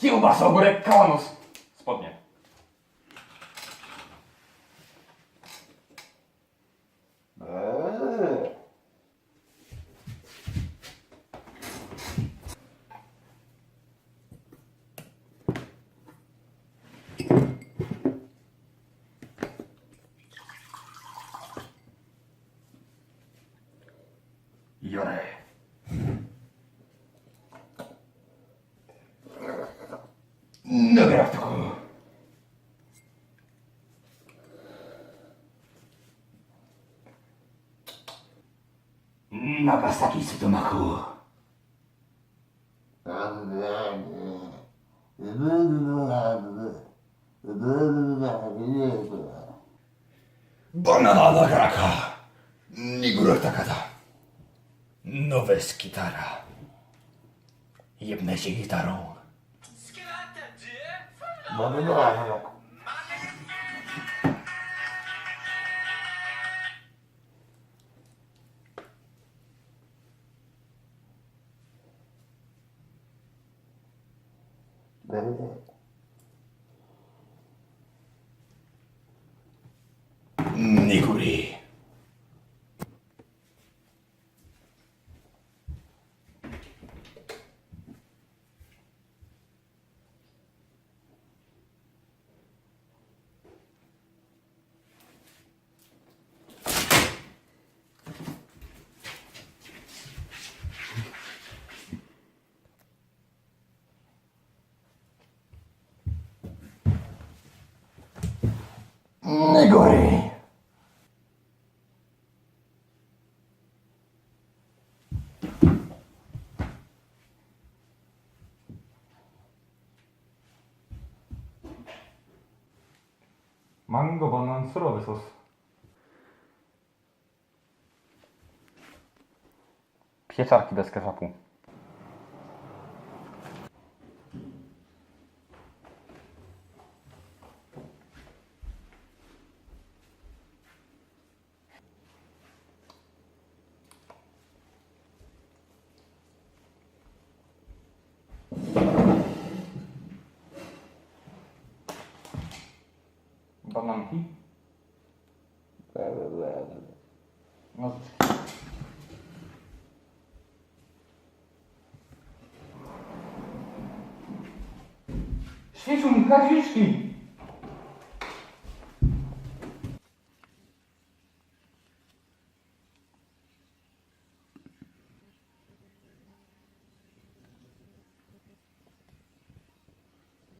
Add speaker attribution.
Speaker 1: Kiełbasa, ogórek, kałanos. Spodnie. Jore. Dobra, w taką. Nagasaki Sutomaku. Banana nagraka. Niguro takada. Nowe z gitara. Jebnę się gitarą. 먹는 거 아니야. 냄새. 니구리. Niguri. Niguri.
Speaker 2: Mango, banan, surowy sos.
Speaker 1: Pieczarki bez ketchupu.
Speaker 2: Dá
Speaker 1: o
Speaker 2: nome aqui? um bocado mi kaziczki!